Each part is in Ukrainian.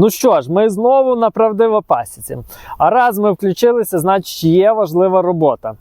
Ну що ж, ми знову на правдиво пасіці. А раз ми включилися, значить є важлива робота.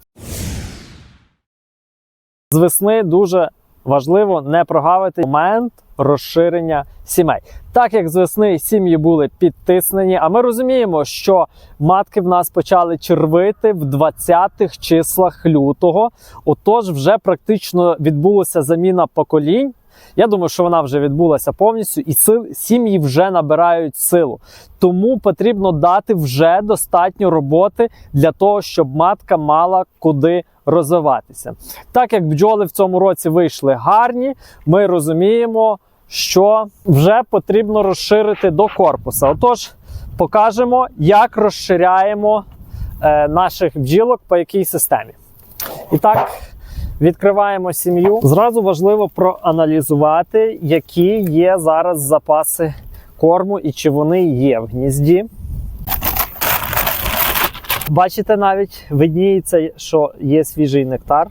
З весни дуже важливо не прогавити момент розширення сімей. Так як з весни сім'ї були підтиснені, а ми розуміємо, що матки в нас почали червити в 20-х числах лютого. Отож, вже практично відбулася заміна поколінь. Я думаю, що вона вже відбулася повністю, і сил сім'ї вже набирають силу. Тому потрібно дати вже достатньо роботи для того, щоб матка мала куди розвиватися. Так як бджоли в цьому році вийшли гарні, ми розуміємо, що вже потрібно розширити до корпуса. Отож, покажемо, як розширяємо е, наших бджілок по якій системі. І так, відкриваємо сім'ю. Зразу важливо проаналізувати, які є зараз запаси корму і чи вони є в гнізді. Бачите, навіть видніється, що є свіжий нектар.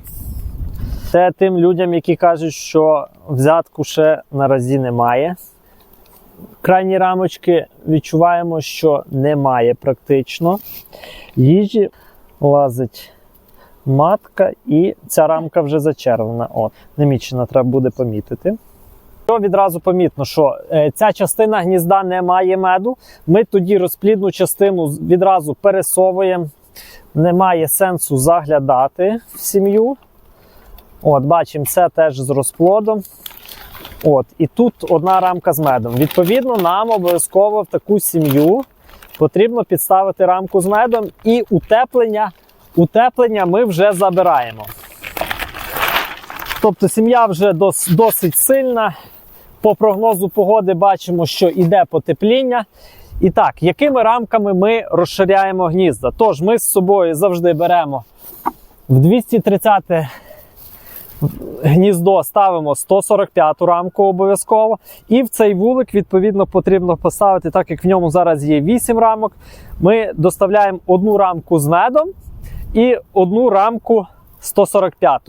Це тим людям, які кажуть, що взятку ще наразі немає. Крайні рамочки відчуваємо, що немає практично. Їжі лазить матка, і ця рамка вже зачервлена. От, намічена, треба буде помітити. Що відразу помітно, що е, ця частина гнізда не має меду. Ми тоді розплідну частину відразу пересовуємо. Немає сенсу заглядати в сім'ю. От, бачимо, це теж з розплодом. От, і тут одна рамка з медом. Відповідно, нам обов'язково в таку сім'ю потрібно підставити рамку з медом і утеплення. Утеплення ми вже забираємо. Тобто сім'я вже дос, досить сильна. По прогнозу погоди бачимо, що йде потепління. І так, якими рамками ми розширяємо гнізда? Тож ми з собою завжди беремо в 230 гніздо ставимо 145 рамку обов'язково. І в цей вулик, відповідно, потрібно поставити, так як в ньому зараз є 8 рамок. Ми доставляємо одну рамку з медом і одну рамку 145.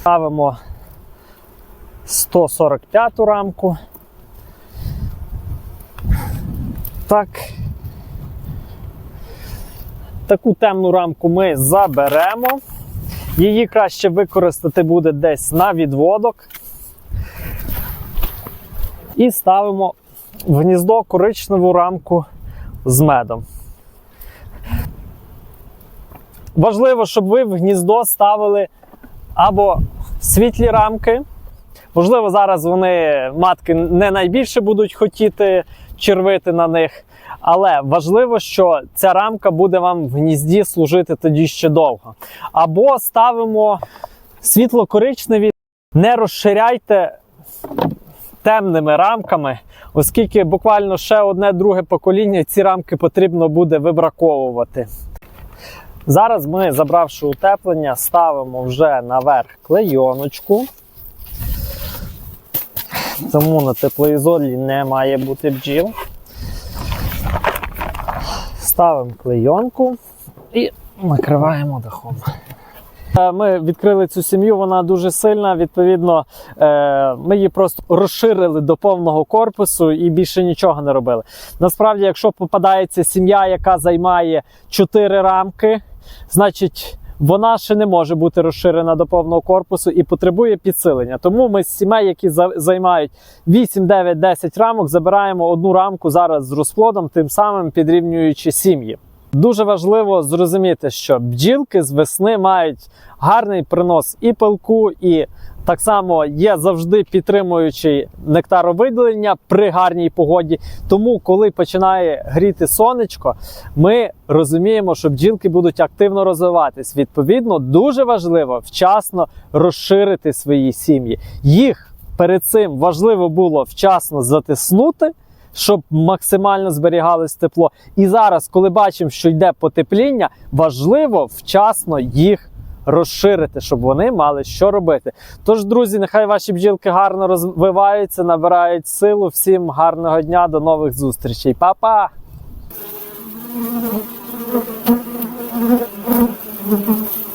Ставимо 145 рамку. Так. Таку темну рамку ми заберемо. Її краще використати буде десь на відводок. І ставимо в гніздо коричневу рамку з медом. Важливо, щоб ви в гніздо ставили або світлі рамки. Можливо, зараз вони матки не найбільше будуть хотіти червити на них. Але важливо, що ця рамка буде вам в гнізді служити тоді ще довго. Або ставимо світло-коричневі, не розширяйте темними рамками, оскільки буквально ще одне друге покоління ці рамки потрібно буде вибраковувати. Зараз ми, забравши утеплення, ставимо вже наверх клейоночку. Тому на теплоізолі не має бути бджіл. Ставимо клейонку і накриваємо дахом. Е, Ми відкрили цю сім'ю, вона дуже сильна. Відповідно, е, ми її просто розширили до повного корпусу і більше нічого не робили. Насправді, якщо попадається сім'я, яка займає 4 рамки, значить. Вона ще не може бути розширена до повного корпусу і потребує підсилення. Тому ми з сімей, які займають 8, 9, 10 рамок, забираємо одну рамку зараз з розплодом, тим самим підрівнюючи сім'ї. Дуже важливо зрозуміти, що бджілки з весни мають гарний принос і пилку, і так само є завжди підтримуючий нектаровиділення при гарній погоді. Тому, коли починає гріти сонечко, ми розуміємо, що бджілки будуть активно розвиватись. Відповідно, дуже важливо вчасно розширити свої сім'ї. Їх перед цим важливо було вчасно затиснути щоб максимально зберігалось тепло. І зараз, коли бачимо, що йде потепління, важливо вчасно їх розширити, щоб вони мали що робити. Тож, друзі, нехай ваші бджілки гарно розвиваються, набирають силу. Всім гарного дня, до нових зустрічей. Па-па! You.